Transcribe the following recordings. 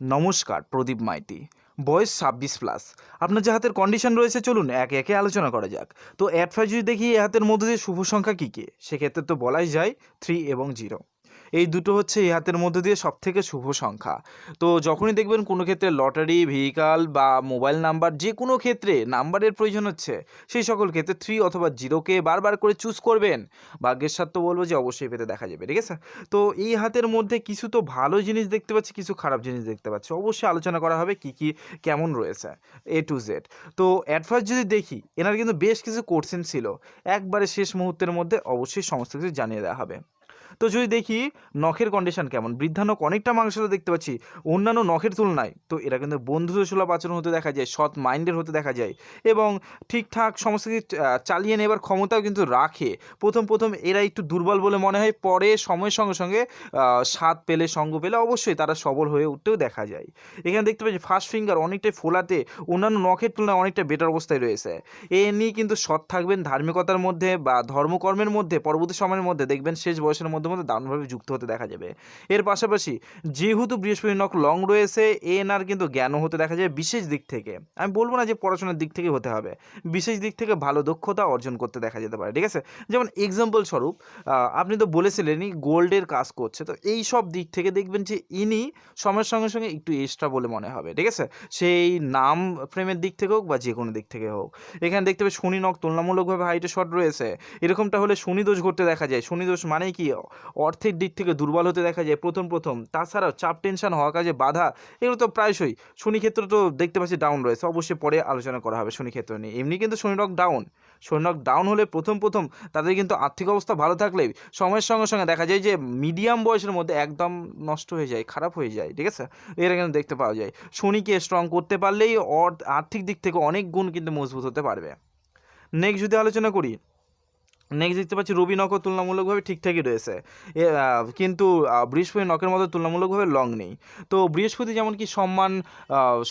নমস্কার, প্রদীপ মাইতি। বয়স ছাব্বিশ প্লাস আপনার যে হাতের কন্ডিশন রয়েছে, চলুন একে একে আলোচনা করা যাক। তো অ্যাডভাইস যদি দেখি, এ হাতের মধ্যে দিয়ে শুভ সংখ্যা কী কী? সেক্ষেত্রে তো বলাই যায় থ্রি এবং জিরো এই দুটো হচ্ছে এই হাতের মধ্যে দিয়ে সব থেকে শুভ সংখ্যা। তো যখনই দেখবেন কোনো ক্ষেত্রে লটারি ভেহিকাল বা মোবাইল নাম্বার যে কোনো ক্ষেত্রে নাম্বারের প্রয়োজন হচ্ছে, সেই সকল ক্ষেত্রে থ্রি অথবা জিরোকে বারবার করে চুজ করবেন। ভাগ্যের তো বলব যে অবশ্যই পেতে দেখা যাবে, ঠিক আছে? তো এই হাতের মধ্যে কিছু তো ভালো জিনিস দেখতে পাচ্ছি, কিছু খারাপ জিনিস দেখতে পাচ্ছি। অবশ্যই আলোচনা করা হবে কি কি, কেমন রয়েছে এ টু জেড তো অ্যাট ফার্স্ট যদি দেখি, এনার কিন্তু বেশ কিছু কোর্সেন ছিল। একবারে শেষ মুহূর্তের মধ্যে অবশ্যই সমস্ত কিছু জানিয়ে দেওয়া হবে। তো যদি দেখি নখের কন্ডিশন কেমন? বৃদ্ধা নখ অনেকটা মাংসটা দেখতে পাচ্ছি, অন্যান্য নখের তুলনায়। তো এরা কিন্তু বন্ধুসুলভ আচরণ হতে দেখা যায়, সৎ মাইন্ডের হতে দেখা যায় এবং ঠিকঠাক সমস্ত কিছু চালিয়ে নেবার ক্ষমতাও কিন্তু রাখে। প্রথম প্রথম এরা একটু দুর্বল বলে মনে হয়, পরে সময়ের সঙ্গে সঙ্গে স্বাদ পেলে, সঙ্গ পেলে অবশ্যই তারা সবল হয়ে উঠতেও দেখা যায়। এখানে দেখতে পাচ্ছি ফার্স্ট ফিঙ্গার অনেকটাই ফোলাতে, অন্যান্য নখের তুলনায় অনেকটা বেটার অবস্থায় রয়েছে। এ নিয়ে কিন্তু সৎ থাকবেন ধার্মিকতার মধ্যে বা ধর্মকর্মের মধ্যে, পরবর্তী সময়ের মধ্যে দেখবেন শেষ বয়সের মধ্যে মধ্যে মধ্যে দারুণভাবে যুক্ত হতে দেখা যাবে। এর পাশাপাশি যেহেতু বৃহস্পতি নখ লং রয়েছে এনার কিন্তু জ্ঞানও হতে দেখা যায় বিশেষ দিক থেকে। আমি বলব না যে পড়াশোনার দিক থেকে হতে হবে। বিশেষ দিক থেকে ভালো দক্ষতা অর্জন করতে দেখা যেতে পারে, ঠিক আছে? যেমন এক্সাম্পল স্বরূপ আপনি তো বলেছিলেনই গোল্ডের কাজ করছে, তো এই সব দিক থেকে দেখবেন যে ইনি সময়ের সঙ্গে সঙ্গে একটু এক্সট্রা বলে মনে হবে, ঠিক আছে? সেই নাম ফ্রেমের দিক থেকে হোক বা যে কোনো দিক থেকে হোক। এখানে দেখতে পাবে শনি নখ তুলনামূলকভাবে হাইটে শর্ট রয়েছে। এরকমটা হলে শনি দোষ ঘটতে দেখা যায়। শনি দোষ মানে কি? অর্থের দিক থেকে দুর্বল হতে দেখা যায় প্রথম প্রথম। তাছাড়াও চাপ, টেনশন হওয়া কাজে বাধা, এগুলো তো প্রায়শই। শনি ক্ষেত্র তো দেখতে পাচ্ছি ডাউন রয়েছে, অবশ্যই পরে আলোচনা করা হবে শনি ক্ষেত্র নিয়ে। এমনি কিন্তু শনি রক ডাউন শনি রক ডাউন হলে প্রথম প্রথম তাদের কিন্তু আর্থিক অবস্থা ভালো থাকলে সময়ের সঙ্গে সঙ্গে দেখা যায় যে মিডিয়াম বয়সের মধ্যে একদম নষ্ট হয়ে যায়, খারাপ হয়ে যায়, ঠিক আছে? এরা কিন্তু দেখতে পাওয়া যায়। শনিকে স্ট্রং করতে পারলেই অর- আর্থিক দিক থেকে অনেক গুণ কিন্তু মজবুত হতে পারবে। নেক্সট যদি আলোচনা করি নেক্সট দেখতে পাচ্ছি রবি নখও তুলনামূলকভাবে ঠিকঠাকই রয়েছে। কিন্তু বৃহস্পতি নখের মতো তুলনামূলকভাবে লং নেই। তো বৃহস্পতি যেমন কি সম্মান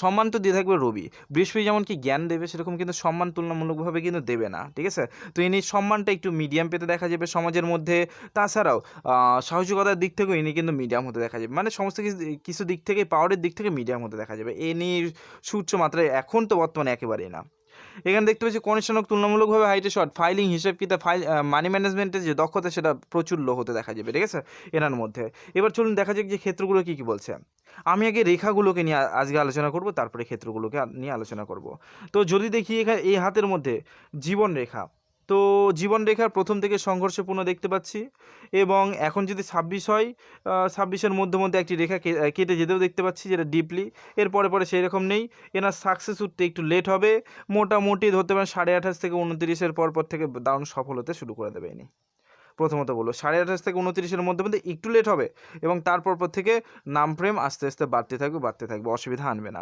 সম্মান তো দিয়ে থাকবে রবি বৃহস্পতি যেমন কি জ্ঞান দেবে, সেরকম কিন্তু সম্মান তুলনামূলকভাবে কিন্তু দেবে না, ঠিক আছে? তো ইনি সম্মানটা একটু মিডিয়াম পেতে দেখা যাবে সমাজের মধ্যে। তাছাড়াও সাহসিকতার দিক থেকেও ইনি কিন্তু মিডিয়াম হতে দেখা যাবে। মানে সমস্ত কিছু কিছু দিক থেকে পাওয়ারের দিক থেকে মিডিয়াম হতে দেখা যাবে। এ নিয়ে সুউচ্চ মাত্রায় এখন তো বর্তমানে একেবারেই না। এখানে দেখতে পাচ্ছি কনিষ্ঠনক তুলনামূলকভাবে হাইটে শর্ট ফাইলিং হিসেব কিতা ফাইল মানি ম্যানেজমেন্টের যে দক্ষতা সেটা প্রচুর লো হতে দেখা যাবে, ঠিক আছে? এনার মধ্যে। এবার চলুন দেখা যাক যে ক্ষেত্রগুলো কী কী বলছে। আমি আগে রেখাগুলোকে নিয়ে আজকে আলোচনা করব, তারপরে ক্ষেত্রগুলোকে নিয়ে আলোচনা করব। তো যদি দেখি এখানে এই হাতের মধ্যে জীবন রেখা তো জীবন রেখার প্রথম থেকে সংঘর্ষপূর্ণ দেখতে পাচ্ছি এবং এখন যদি ছাব্বিশ হয় ছাব্বিশের মধ্যে মধ্যে একটি রেখা কেটে যেতেও দেখতে পাচ্ছি যেটা ডিপলি এর পরে পরে সেই রকম নেই। এনার সাকসেস উঠতে একটু লেট হবে। মোটামুটি ধরতে পারেন সাড়ে আঠাশ থেকে উনত্রিশের পর পর থেকে দারুণ সফল হতে শুরু করে দেবে ইনি। প্রথমত বলব, সাড়ে আঠাশ থেকে উনত্রিশের মধ্যে মধ্যে একটু লেট হবে এবং তারপর পর থেকে নাম প্রেম আস্তে আস্তে বাড়তে থাকবে বাড়তে থাকবে, অসুবিধা আনবে না।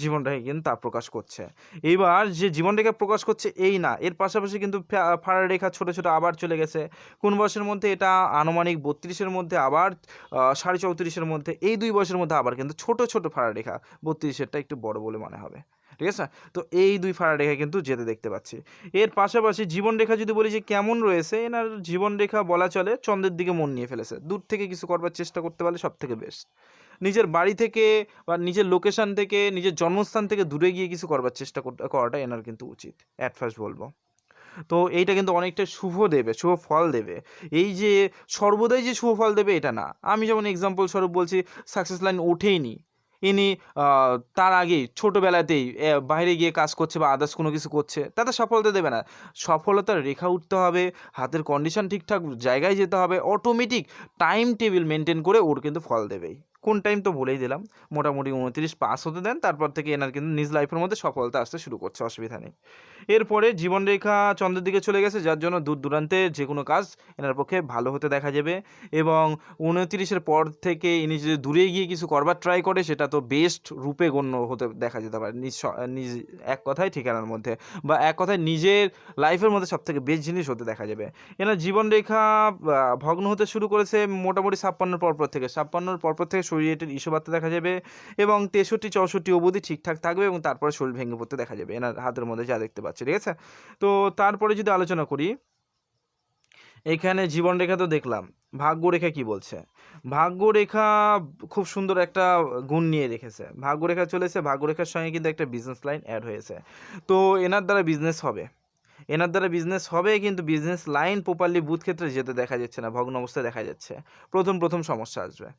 জীবনরেখা কিন্তু তা প্রকাশ করছে। এইবার যে জীবনরেখা প্রকাশ করছে এই না, এর পাশাপাশি কিন্তু ফাড়া রেখা ছোটো ছোটো আবার চলে গেছে। কোন বয়সের মধ্যে এটা আনুমানিক বত্রিশের মধ্যে আবার সাড়ে চৌত্রিশের মধ্যে, এই দুই বয়সের মধ্যে আবার কিন্তু ছোট ছোট ফাড়া রেখা বত্রিশেরটা একটু বড় বলে মনে হবে। ঠিক আছে? তো এই দুই ফাড়া রেখা কিন্তু যেতে দেখতে পাচ্ছি। এর পাশাপাশি জীবনরেখা যদি বলি যে কেমন রয়েছে, এনার জীবনরেখা বলা চলে চন্দ্রের দিকে মন নিয়ে ফেলেছে। দূর থেকে কিছু করবার চেষ্টা করতে পারলে সব থেকে বেস্ট নিজের বাড়ি থেকে বা নিজের লোকেশান থেকে, নিজের জন্মস্থান থেকে দূরে গিয়ে কিছু করবার চেষ্টা করাটা এনার কিন্তু উচিত অ্যাট ফার্স্ট বলব। তো এইটা কিন্তু অনেকটা শুভ দেবে, শুভ ফল দেবে। এই যে সর্বদাই যে শুভ ফল দেবে এটা না। আমি যেমন এক্সাম্পল স্বরূপ বলছি সাকসেস লাইন ওঠেইনি ইনি তার আগেই ছোটোবেলাতেই বাইরে গিয়ে কাজ করছে বা আদার্স কোনো কিছু করছে, তাতে সফলতা দেবে না। সফলতার রেখা উঠতে হবে, হাতের কন্ডিশন ঠিকঠাক জায়গায় যেতে হবে অটোমেটিক টাইম টেবিল মেনটেন করে ওর কিন্তু ফল দেবেই। কোন টাইম তো বলেই দিলাম। মোটামুটি উনত্রিশ পাস হতে দেন, তারপর থেকে এনার কিন্তু নিজ লাইফের মধ্যে সফলতা আসতে শুরু করছে, অসুবিধা নেই। এরপরে জীবনরেখা চন্দ্রের দিকে চলে গেছে, যার জন্য দূর দূরান্তে যে কোনো কাজ এনার পক্ষে ভালো হতে দেখা যাবে। এবং উনত্রিশের পর থেকে ইনি যদি দূরে গিয়ে কিছু করবার ট্রাই করে, সেটা তো বেস্ট রূপে গণ্য হতে দেখা যেতে পারে, নিজ নিজ এক কথায় ঠিকানার মধ্যে বা এক কথায় নিজের লাইফের মধ্যে সব থেকে বেস্ট জিনিস হতে দেখা যাবে। এনার জীবনরেখা ভগ্ন হতে শুরু করেছে মোটামুটি ছাপ্পান্নর পরপর থেকে। ছাপ্পান্নর পরপর থেকে শরীরে ইস্যু বাড়তে দেখা যাবে এবং তেষট্টি, চৌষট্টি অবধি ঠিকঠাক থাকবে এবং তারপরে শরীর ভেঙে পড়তে দেখা যাবে। এনার হাতের মধ্যে যা দেখতে পাচ্ছি, ঠিক আছে? তো তারপরে যদি আলোচনা করি, এখানে জীবনরেখা তো দেখলাম। ভাগ্যরেখা কি বলছে? ভাগ্যরেখা খুব সুন্দর একটা গুণ নিয়ে রেখেছে। ভাগ্যরেখা চলেছে, ভাগ্যরেখার সঙ্গে কিন্তু একটা বিজনেস লাইন অ্যাড হয়েছে। তো এনার দ্বারা বিজনেস হবে। এনার দ্বারা বিজনেস হবে, কিন্তু বিজনেস লাইন প্রপারলি বুথ ক্ষেত্রে যেতে দেখা যাচ্ছে না, ভগ্ন অবস্থায় দেখা যাচ্ছে। প্রথম প্রথম সমস্যা আসবে।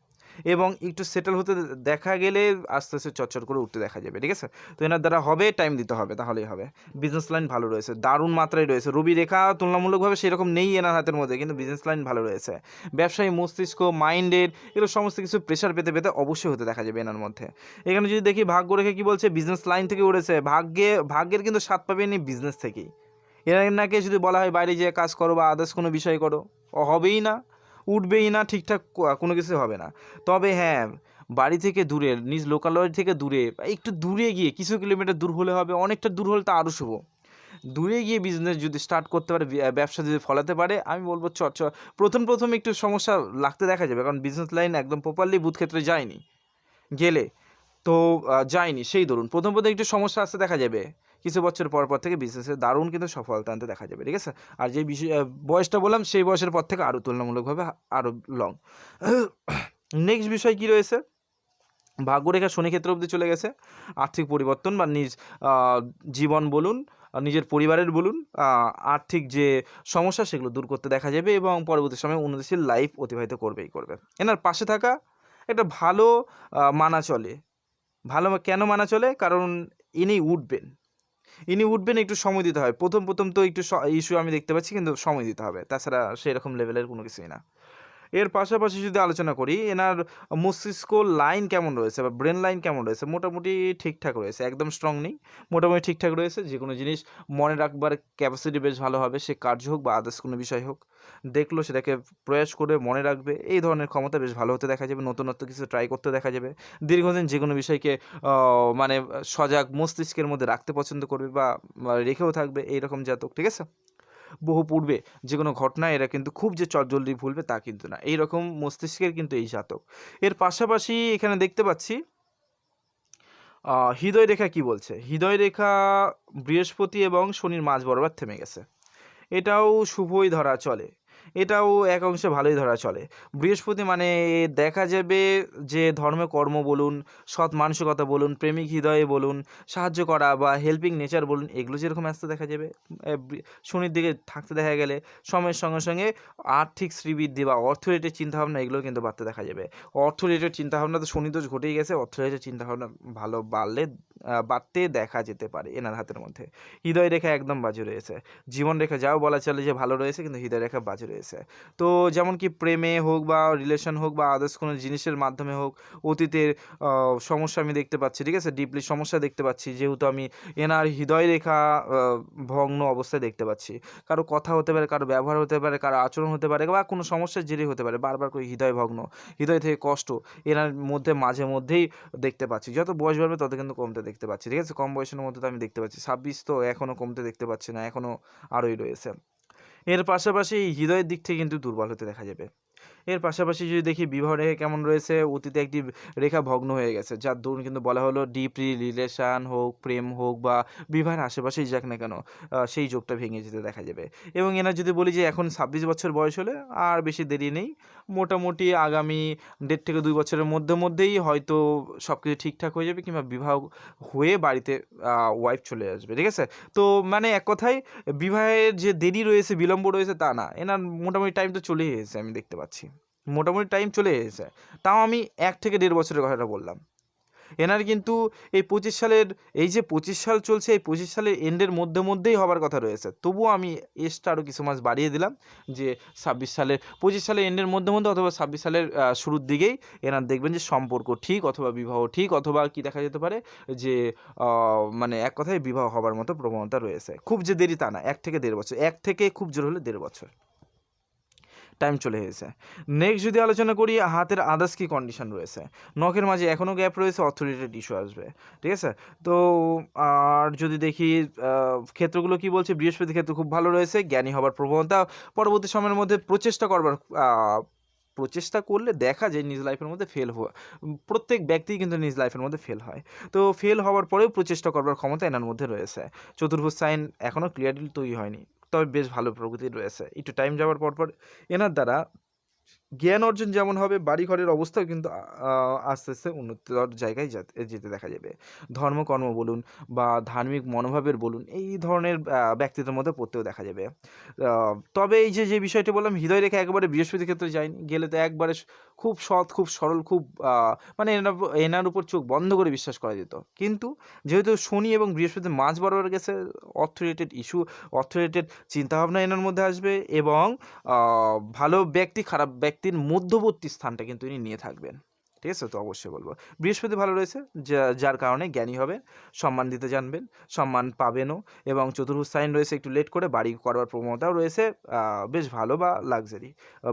এবং একটু সেটেল হতে দেখা গেলে আস্তে আস্তে চটচট করে উঠতে দেখা যাবে, ঠিক আছে? তো এনার দ্বারা হবে টাইম দিতে হবে, তাহলেই হবে। বিজনেস লাইন ভালো রয়েছে, দারুণ মাত্রায় রয়েছে। রবি রেখা তুলনামূলকভাবে সেরকম নেই এনার হাতের মধ্যে, কিন্তু বিজনেস লাইন ভালো রয়েছে। ব্যবসায়ী মস্তিষ্ক মাইন্ডের এগুলো সমস্ত কিছু প্রেশার পেতে পেতে অবশ্যই হতে দেখা যাবে এনার মধ্যে। এখানে যদি দেখি ভাগ্য রেখে কি বলছে? বিজনেস লাইন থেকে উঠেছে। ভাগ্যে, ভাগ্যের কিন্তু স্বাদ পাবেনি বিজনেস থেকেই। এনাকে যদি বলা হয় বাইরে যেয়ে কাজ করো বা আদার্স কোনো বিষয় করো হবেই না, উঠবেই না, ঠিকঠাক কোনো কিছু হবে না। তবে হ্যাঁ বাড়ি থেকে দূরে, নিজ লোকালয় থেকে দূরে, একটু দূরে গিয়ে, কিছু কিলোমিটার দূর হলে হবে, অনেকটা দূর হলে তো আরও শুভ। দূরে গিয়ে বিজনেস যদি স্টার্ট করতে পারে ব্যবসা যদি ফলাতে পারে, আমি বলব চ প্রথম প্রথম একটু সমস্যা লাগতে দেখা যাবে, কারণ বিজনেস লাইন একদম প্রপারলি বুথ ক্ষেত্রে যায়নি। গেলে, তো যায়নি, সেই ধরুন। প্রথম প্রথম একটু সমস্যা আসতে দেখা যাবে। কিছু বছর পর পর থেকে বিজনেসে দারুণ কিন্তু সফলতা আনতে দেখা যাবে, ঠিক আছে? আর যে বয়সটা বললাম, সেই বয়সের পর থেকে আরও তুলনামূলকভাবে আরও লং নেক্সট বিষয় কি রয়েছে? ভাগ্যরেখা শনি ক্ষেত্র অবধি চলে গেছে। আর্থিক পরিবর্তন বা নিজ জীবন বলুন নিজের পরিবারের বলুন আর্থিক যে সমস্যা সেগুলো দূর করতে দেখা যাবে এবং পরবর্তী সময়ে উন্নতিশীল লাইফ অতিবাহিত করবেই করবে। এনার পাশে থাকা একটা ভালো মানা চলে। ভালো কেন মানা চলে? কারণ ইনি উঠবেন। ইনি উঠবেন, একটু সময় দিতে হয় প্রথম প্রথম তো একটু ইস্যু আমি দেখতে পাচ্ছি, কিন্তু সময় দিতে হবে। তাছাড়া সেরকম লেভেলের কোনো কিছুই না। এর পাশাপাশি যদি আলোচনা করি, এনার মস্তিষ্ক লাইন কেমন রয়েছে বা ব্রেন লাইন কেমন রয়েছে? মোটামুটি ঠিকঠাক রয়েছে, একদম স্ট্রং নেই। মোটামুটি ঠিকঠাক রয়েছে যে কোনো জিনিস মনে রাখবার ক্যাপাসিটি বেশ ভালো হবে, সে কার্য হোক বা আদার্স কোনো বিষয় হোক। দেখল, সেটাকে প্রয়াস করে মনে রাখবে, এই ধরনের ক্ষমতা বেশ ভালো হতে দেখা যাবে, নতুনত্ব কিছু ট্রাই করতে দেখা যাবে। দীর্ঘদিন যে কোনো বিষয়কে মানে সজাগ মস্তিষ্কের মধ্যে রাখতে পছন্দ করবে বা রেখেও থাকবে, এইরকম জাতক, ঠিক আছে? বহু পূর্বে যে কোনো ঘটনা এরা কিন্তু খুব যে চটজলদি ভুলবে তা কিন্তু না। এই রকম মস্তিষ্কের কিন্তু এই জাতক। এর পাশাপাশি এখানে দেখতে পাচ্ছি হৃদয় রেখা কি বলছে? হৃদয় রেখা বৃহস্পতি এবং শনির মাঝ বরাবর থেমে গেছে। এটাও শুভই ধরা চলে। এটাও এক অংশে ভালোই ধরা চলে। বৃহস্পতি মানে দেখা যাবে যে ধর্মে, কর্ম বলুন, সৎ মানসিকতা বলুন, প্রেমিক হৃদয়ে বলুন, সাহায্য করা বা হেল্পিং নেচার বলুন, এগুলো যেরকম আসতে দেখা যাবে শনির দিকে থাকতে দেখা গেলে সময়ের সঙ্গে সঙ্গে আর্থিক শ্রীবৃদ্ধি বা অর্থ অর্থনীতির চিন্তাভাবনা এগুলো কিন্তু বাড়তে দেখা যাবে। অর্থ অর্থনীতির চিন্তাভাবনা তো শনি দোষ ঘটেই গেছে, অর্থ অর্থনীতির চিন্তাভাবনা ভালো বাড়লে বাড়তে দেখা যেতে পারে এনার হাতের মধ্যে। হৃদয় রেখা একদম বাজে রয়েছে। জীবন রেখা যাও বলা চলে যে ভালো রয়েছে, কিন্তু হৃদয় রেখা বাজে রয়েছে। তো যেমন কি প্রেমে হোক বা রিলেশন হোক বা আদার্স কোনো জিনিসের মাধ্যমে হোক, অতীতের সমস্যা আমি দেখতে পাচ্ছি, ঠিক আছে? ডিপলি সমস্যা দেখতে পাচ্ছি, যেহেতু আমি এনার হৃদয় রেখা ভগ্ন অবস্থায় দেখতে পাচ্ছি। কারও কথা হতে পারে, কারও ব্যবহার হতে পারে, কারও আচরণ হতে পারে বা কোনো সমস্যার জেরে হতে পারে, বারবার করে হৃদয় ভগ্ন। হৃদয় থেকে কষ্ট এনার মধ্যে, মাঝে মধ্যেই দেখতে পাচ্ছি। যত বয়স বাড়বে তত কিন্তু কমতে দেখতে পাচ্ছি। ঠিক আছে? কম বয়সের মধ্যে তো আমি দেখতে পাচ্ছি। ছাব্বিশ তো এখনও কমতে দেখতে পাচ্ছি না এখনও আরোই রয়েছে। এর পাশাপাশি হৃদয়ের দিক থেকে কিন্তু দুর্বল হতে দেখা যাবে। এর পাশাপাশি যদি দেখি বিবাহ রেখা কেমন রয়েছে, অতীতে একটি রেখা ভগ্ন হয়ে গেছে, যার দরুন কিন্তু বলা হলো ডিপলি রিলেশান হোক, প্রেম হোক বা বিবাহের আশেপাশেই যাক না কেন সেই যোগটা ভেঙে যেতে দেখা যাবে। এবং এনার যদি বলি যে এখন ছাব্বিশ বছর বয়স হলে আর বেশি দেরি নেই, মোটামুটি আগামী দেড় থেকে দুই বছরের মধ্যে মধ্যেই হয়তো সব কিছু ঠিকঠাক হয়ে যাবে কিংবা বিবাহ হয়ে বাড়িতে ওয়াইফ চলে আসবে, ঠিক আছে? তো মানে এক কথায় বিবাহের যে দেরি রয়েছে, বিলম্ব রয়েছে তা না, এনার মোটামুটি টাইম তো চলেই এসেছে, আমি দেখতে পাচ্ছি। মোটামুটি টাইম চলে এসেছে। তাও আমি এক থেকে দেড় বছরের কথাটা বললাম। এনার কিন্তু এই পঁচিশ সালের, এই যে পঁচিশ সাল চলছে, এই পঁচিশ সালের এন্ডের মধ্যে মধ্যেই হবার কথা রয়েছে। তবুও আমি এসটা আরও কিছু মাস বাড়িয়ে দিলাম যে ছাব্বিশ সালের, পঁচিশ সালের এন্ডের মধ্যে মধ্যে অথবা ছাব্বিশ সালের শুরুর দিকেই এনার দেখবেন যে সম্পর্ক ঠিক অথবা বিবাহ ঠিক অথবা কি দেখা যেতে পারে যে মানে এক কথায় বিবাহ হবার মতো প্রবণতা রয়েছে। খুব যে দেরি তা না, এক থেকে দেড় বছর, এক থেকে খুব জোর হলে দেড় বছর। টাইম চলে এসেছে। নেক্সট যদি আলোচনা করি, হাতের আদার্স কি কন্ডিশন রয়েছে? নখের মাঝে এখনও গ্যাপ রয়েছে অথরিটেড ইস্যু আসবে। ঠিক আছে? তো, আর যদি দেখি ক্ষেত্রগুলো কি বলছে? বৃহস্পতি ক্ষেত্র খুব ভালো রয়েছে, জ্ঞানী হবার প্রবণতা। পরবর্তী সময়ের মধ্যে প্রচেষ্টা করবার প্রচেষ্টা করলে দেখা যায় নিজ লাইফের মধ্যে ফেল হওয়া, প্রত্যেক ব্যক্তি কিন্তু নিজ লাইফের মধ্যে ফেল হয়। তো ফেল হওয়ার পরেও প্রচেষ্টা করবার ক্ষমতা এনার মধ্যে রয়েছে। চতুর্ভুজ সাইন এখনও ক্লিয়ারলি তৈরি হয়নি। তবে বেশ ভালো প্রগতি রয়েছে। একটু টাইম যাওয়ার পর পর এনার দ্বারা জ্ঞান অর্জন যেমন হবে বাড়ি ঘরের অবস্থাও কিন্তু আস্তে আস্তে উন্নতর জায়গায় যেতে দেখা যাবে। ধর্মকর্ম বলুন বা ধার্মিক মনোভাবের বলুন এই ধরনের আহ, ব্যক্তিত্বের মধ্যে পড়তেও দেখা যাবে। তবে এই যে যে বিষয়টি বললাম হৃদয় রেখে একবারে বৃহস্পতি ক্ষেত্রে যায়নি গেলে তো একবারে খুব সৎ খুব সরল খুব মানে এনার উপর চোখ বন্ধ করে বিশ্বাস করা যেত। কিন্তু যেহেতু শনি এবং বৃহস্পতি মাঝ বরাবর গেছে অর্থ রিলেটেড ইস্যু অর্থ রিলেটেড চিন্তাভাবনা এনার মধ্যে আসবে এবং ভালো ব্যক্তি খারাপ ব্যক্তির মধ্যবর্তী স্থানটা কিন্তু ইনি নিয়ে থাকবেন। ঠিক আছে? তো অবশ্যই বলব। বৃহস্পতি ভালো রয়েছে যার কারণে জ্ঞানী হবেন, সম্মান দিতে জানবেন, সম্মান পাবেনও এবং চতুর্ভুজ সাইন রয়েছে, একটু লেট করে বাড়ি করবার প্রবণতাও রয়েছে বেশ ভালো বা লাক্সারি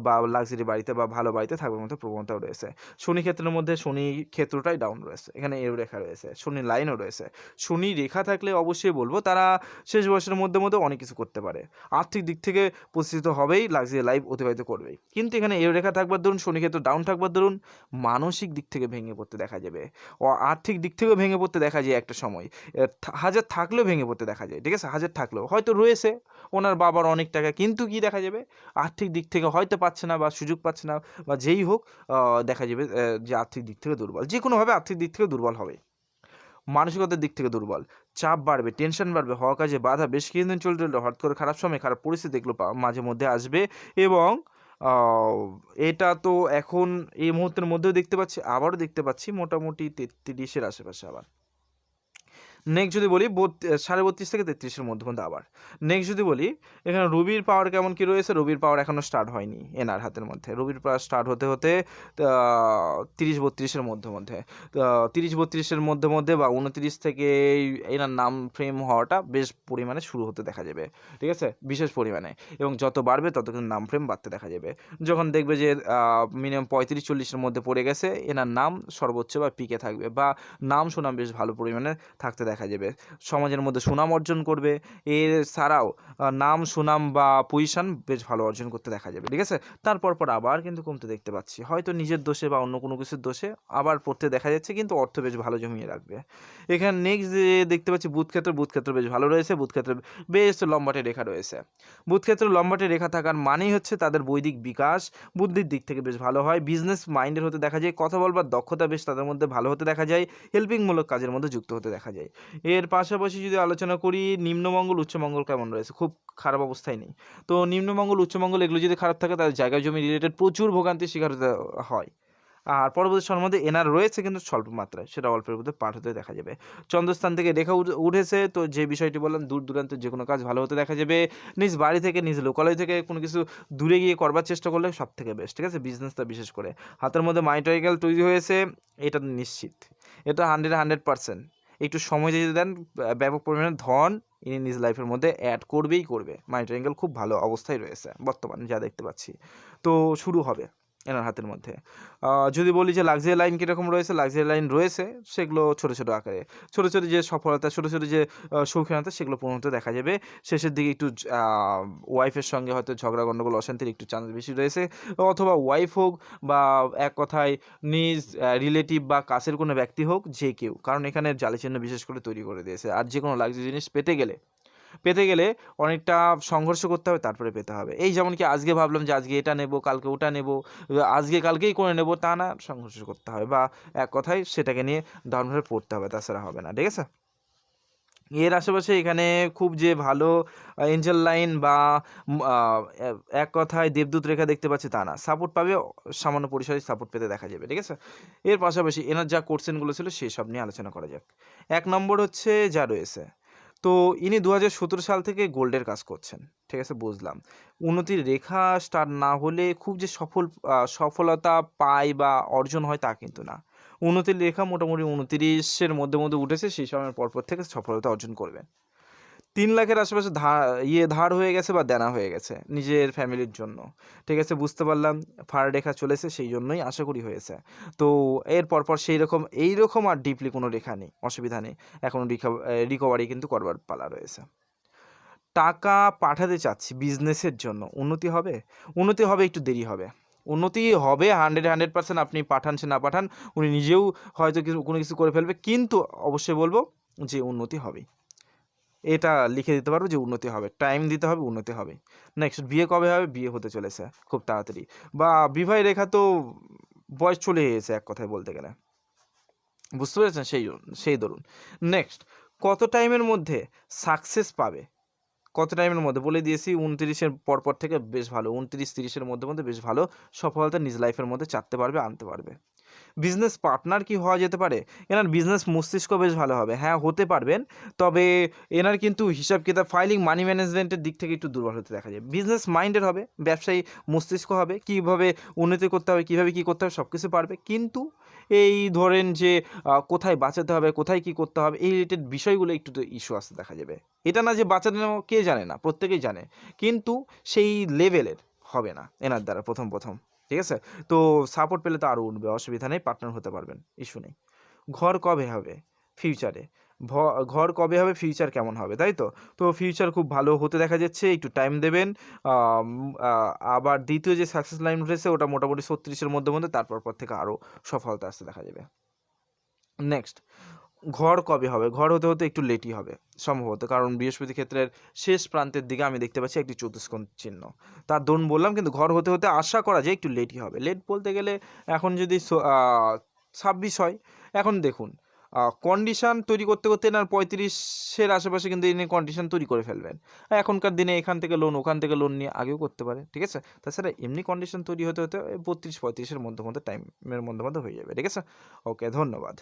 বা লাক্সারি বাড়িতে বা ভালো বাড়িতে থাকবার মতো প্রবণতাও রয়েছে। শনি ক্ষেত্রের মধ্যে শনি ক্ষেত্রটাই ডাউন রয়েছে, এখানে এর রেখা রয়েছে, শনি লাইনও রয়েছে। শনি রেখা থাকলে অবশ্যই বলব, তারা শেষ বয়সের মধ্যে মধ্যে অনেক কিছু করতে পারে। আর্থিক দিক থেকে প্রতিষ্ঠিত হবেই লাক্সারি লাইফ অতিবাহিত করবেই। কিন্তু এখানে এর রেখা থাকবার, ধরুন শনি ক্ষেত্র ডাউন থাকবার, ধরুন মানসিক দিক থেকে ভেঙে পড়তে দেখা যাবে। ও আর্থিক দিক থেকেও ভেঙে পড়তে দেখা যায় একটা সময়। হাজার থাকলেও ভেঙে পড়তে দেখা যায়, ঠিক আছে? হাজার থাকলেও। হয়তো রয়েছে, ওনার বাবার অনেক টাকা, কিন্তু কি দেখা যাবে? আর্থিক দিক থেকে হয়তো পাচ্ছে না বা সুযোগ পাচ্ছে না বা যেই হোক দেখা যাবে যে আর্থিক দিক থেকে দুর্বল। যে কোনোভাবে আর্থিক দিক থেকে দুর্বল হবে। মানসিকতার দিক থেকে দুর্বল। চাপ বাড়বে টেনশন বাড়বে, হওয়া কাজে বাধা, বেশ কিছুদিন চলতে চলতে হঠাৎ করে খারাপ সময়, খারাপ পরিস্থিতি এগুলো মাঝে মধ্যে আসবে এবং এটা তো এখন এই মুহূর্তের মধ্যেও দেখতে পাচ্ছি, আবারও দেখতে পাচ্ছি মোটামুটি তেত্রিশের আশেপাশে আবার। নেক্সট যদি বলি সাড়ে বত্রিশ থেকে তেত্রিশের মধ্যে মধ্যে আবার। নেক্সট যদি বলি, এখানে রবির পাওয়ার কেমন কি রয়েছে? রবির পাওয়ার এখনও স্টার্ট হয়নি এনার হাতের মধ্যে। রবির পাওয়ার স্টার্ট হতে হতে তিরিশ বত্রিশের মধ্যে মধ্যে। তিরিশ বত্রিশের মধ্যে মধ্যে বা উনত্রিশ থেকে এনার নাম ফ্রেম হওয়াটা বেশ পরিমাণে শুরু হতে দেখা যাবে। ঠিক আছে? বিশেষ পরিমাণে। এবং যত বাড়বে, তত কিন্তু নাম ফ্রেম বাড়তে দেখা যাবে। যখন দেখবে যে মিনিমাম পঁয়ত্রিশ চল্লিশের মধ্যে পড়ে গেছে, এনার নাম সর্বোচ্চ বা পিকে থাকবে বা নাম সুনাম বেশ ভালো পরিমাণে থাকতে দেখা যাবে। সমাজের মধ্যে সুনাম অর্জন করবে। এর ছাড়াও নাম, সুনাম বা পজিশন বেশ ভালো অর্জন করতে দেখা যাবে, ঠিক আছে? তারপর পর আবার কিন্তু কমতে দেখতে পাচ্ছি। হয়তো নিজের দোষে বা অন্য কোনো কিছুর দোষে আবার পড়তে দেখা যাচ্ছে, কিন্তু অর্থ বেশ ভালো জমিয়ে রাখবে। এখানে নেক্সট যে দেখতে পাচ্ছি বুধ ক্ষেত্র। বেশ ভালো রয়েছে। বুধ ক্ষেত্র বেশ লম্বাটে রেখা রয়েছে। বুধ ক্ষেত্র লম্বাটে রেখা থাকার মানেই হচ্ছে তাদের বৈদিক বিকাশ। বুদ্ধির দিক থেকে বেশ ভালো হয়। বিজনেস মাইন্ডের হতে দেখা যায়। কথা বলবার দক্ষতা বেশ তাদের মধ্যে ভালো হতে দেখা যায়। হেল্পিংমূলক কাজের মধ্যে যুক্ত হতে দেখা যায়। এর পাশাপাশি যদি আলোচনা করি, নিম্নমঙ্গল, উচ্চমঙ্গল কেমন রয়েছে? খুব খারাপ অবস্থায় নেই। তো নিম্নমঙ্গল, উচ্চমঙ্গল এগুলো যদি খারাপ থাকে তাদের জায়গা জমি রিলেটেড প্রচুর ভোগান্তির শিকার হয়। আর পরবর্তী মধ্যে এনার রয়েছে কিন্তু স্বল্প মাত্রায়। সেটা অল্পের মধ্যে পাঠ হতে দেখা যাবে। চন্দ্রস্থান থেকে রেখা উঠে- উঠেছে। তো যে বিষয়টি বললাম, দূর দূরান্তের যে কোনো কাজ ভালো হতে দেখা যাবে। নিজ বাড়ি থেকে, নিজ লোকালয় থেকে কোনো কিছু দূরে গিয়ে করবার চেষ্টা করলে সব থেকে বেস্ট ঠিক আছে? বিজনেসটা বিশেষ করে। হাতের মধ্যে মাইটোরিক্যাল তৈরি হয়েছে। এটা নিশ্চিত। এটা হান্ড্রেড হান্ড্রেড পার্সেন্ট একটু সময় যদি দেন ব্য- ব্যাপক পরিমাণে ধন ইনি নিজ লাইফের মধ্যে অ্যাড করবেই করবে। মাইটোরিক্যাল খুব ভালো অবস্থায় রয়েছে বর্তমানে যা দেখতে পাচ্ছি। তো শুরু হবে। এনার হাতের মধ্যে। যদি বলি যে লাক্সারি লাইন কীরকম রয়েছে লাক্সারি লাইন রয়েছে, সেগুলো ছোটো ছোটো আকারে। ছোটো ছোটো যে সফলতা, ছোটো ছোটো যে শৌখিনতা সেগুলো পূর্ণ হতে দেখা যাবে। শেষের দিকে একটু ওয়াইফের সঙ্গে হয়তো ঝগড়া গণ্ডগোল অশান্তির একটু চান্স বেশি রয়েছে। অথবা ওয়াইফ হোক বা এক কথায় নিজ রিলেটিভ বা কাছের কোনো ব্যক্তি হোক, যে কেউ। কারণ এখানে জালি চিহ্ন বিশেষ করে তৈরি করে দিয়েছে। আর যে কোনো লাক্সারি জিনিস পেতে গেলে পেতে গেলে অনেকটা সংঘর্ষ করতে হবে, তারপরে পেতে হবে। এই যেমন কি আজকে ভাবলাম যে আজকে এটা নেব, কালকে ওটা নেব, আজকে কালকেই করে নেব, তা না, সংঘর্ষ করতে হবে বা এক কথায় সেটাকে নিয়ে দারুণভাবে পড়তে হবে, তাছাড়া হবে না, ঠিক আছে? এর আশেপাশে এখানে খুব যে ভালো এঞ্জেল লাইন বা এক কথায় দেবদূত রেখা দেখতে পাচ্ছি তা না। সাপোর্ট পাবে, সামান্য পরিসরে সাপোর্ট পেতে দেখা যাবে, ঠিক আছে? এর পাশাপাশি এনার যা কোর্সেনগুলো ছিল, সেসব নিয়ে আলোচনা করা যাক। এক নম্বর হচ্ছে যা রয়েছে। তো ইনি দু হাজার সতেরো সাল থেকে গোল্ডের কাজ করছেন, ঠিক আছে, বুঝলাম। উন্নতির রেখা স্টার না হলে খুব যে সফল সফলতা পায় বা অর্জন হয় তা কিন্তু না। উন্নতির রেখা মোটামুটি উনতিরিশের মধ্যে মধ্যে উঠেছে, সেই সময়ের পরপর থেকে সফলতা অর্জন করবেন। তিন লাখের আশেপাশে ধার ইয়ে ধার হয়ে গেছে বা দেনা হয়ে গেছে নিজের ফ্যামিলির জন্য। ঠিক আছে, বুঝতে পারলাম, ফার রেখা চলেছে সেই জন্যই আশা করি হয়েছে। তো এর পরপর সেই রকম, এই রকম আর ডিপলি কোনো রেখা নেই, অসুবিধা নেই। এখনও রিকভারি কিন্তু করবার পালা রয়েছে। টাকা পাঠাতে চাচ্ছি বিজনেসের জন্য। উন্নতি হবে? উন্নতি হবে, একটু দেরি হবে। উন্নতি হবে হান্ড্রেড হান্ড্রেড পার্সেন্ট আপনি পাঠান সে না পাঠান, উনি নিজেও হয়তো কিছু, কোনো কিছু করে ফেলবে। কিন্তু অবশ্যই বলব যে উন্নতি হবেই। এটা লিখে দিতে পারব যে উন্নতি হবে। টাইম দিতে হবে, উন্নতি হবে। নেক্সট বিয়ে কবে হবে? বিয়ে হতে চলেছে খুব তাড়াতাড়ি। বা বিবাহ রেখা তো বয়স চলে গেছে এক কথায় বলতে গেলে। বুঝতে পেরেছেন? সেই সেই ধরুন। নেক্সট কত টাইমের মধ্যে সাকসেস পাবে? কত টাইমের মধ্যে? বলে দিয়েছি, উনত্রিশের পরপর থেকে বেশ ভালো, উনত্রিশ তিরিশের মধ্যে মধ্যে বেশ ভালো সফলতা নিজ লাইফের মধ্যে চাপতে পারবে, আনতে পারবে। বিজনেস পার্টনার কি হওয়া যেতে পারে? এনার বিজনেস মস্তিষ্ক বেশ ভালো হবে। হ্যাঁ হতে পারবেন। তবে এনার কিন্তু হিসাব কিতাব ফাইলিং মানি ম্যানেজমেন্টের দিক থেকে একটু দুর্বল হতে দেখা যায়। বিজনেস মাইন্ডের হবে, ব্যবসায়ী মস্তিষ্ক হবে, কীভাবে উন্নতি করতে হবে, কীভাবে কী করতে হবে সব কিছু পারবে। কিন্তু এই ধরেন যে কোথায় বাঁচাতে হবে, কোথায় কি করতে হবে, এই রিলেটেড বিষয়গুলো একটু তো ইস্যু আসতে দেখা যাবে। এটা না যে বাঁচাতে কে জানে না, প্রত্যেকেই জানে। কিন্তু সেই লেভেলের হবে না, এনার দ্বারা প্রথম প্রথম। ঠিক আছে? তো সাপোর্ট পেলে তো আরও উঠবে, অসুবিধা নেই পার্টনার হতে পারবেন ইস্যু নেই। ঘর কবে হবে? ফিউচারে ঘর কবে হবে? ফিউচার কেমন হবে, তাই তো? তো ফিউচার খুব ভালো হতে দেখা যাচ্ছে, একটু টাইম দেবেন আবার দ্বিতীয় যে সাকসেস লাইন উঠেছে, ওটা মোটামুটি ছত্রিশের মধ্যে মধ্যে, তারপর পর থেকে আরও সফলতা আসতে দেখা যাবে। নেক্সট ঘর কবে হবে? ঘর হতে হতে একটু লেটই হবে সম্ভবত, কারণ বৃহস্পতি ক্ষেত্রের শেষ প্রান্তের দিকে আমি দেখতে পাচ্ছি একটি চতুষ্কোণ চিহ্ন। তার দরুন বললাম, কিন্তু ঘর হতে হতে আশা করা যায় একটু লেটই হবে। লেট বলতে গেলে এখন যদি ছাব্বিশ হয়, এখন দেখুন কন্ডিশন তৈরি করতে করতে না পঁয়ত্রিশের আশেপাশে কিন্তু ইনি কন্ডিশন তৈরি করে ফেলবেন। এখনকার দিনে এখান থেকে লোন ওখান থেকে লোন নিয়ে আগেও করতে পারে, ঠিক আছে? তাছাড়া এমনি কন্ডিশন তৈরি হতে হতে বত্রিশ পঁয়ত্রিশের মধ্যে মধ্যে টাইমের মধ্যে মধ্যে হয়ে যাবে, ঠিক আছে? ওকে ধন্যবাদ।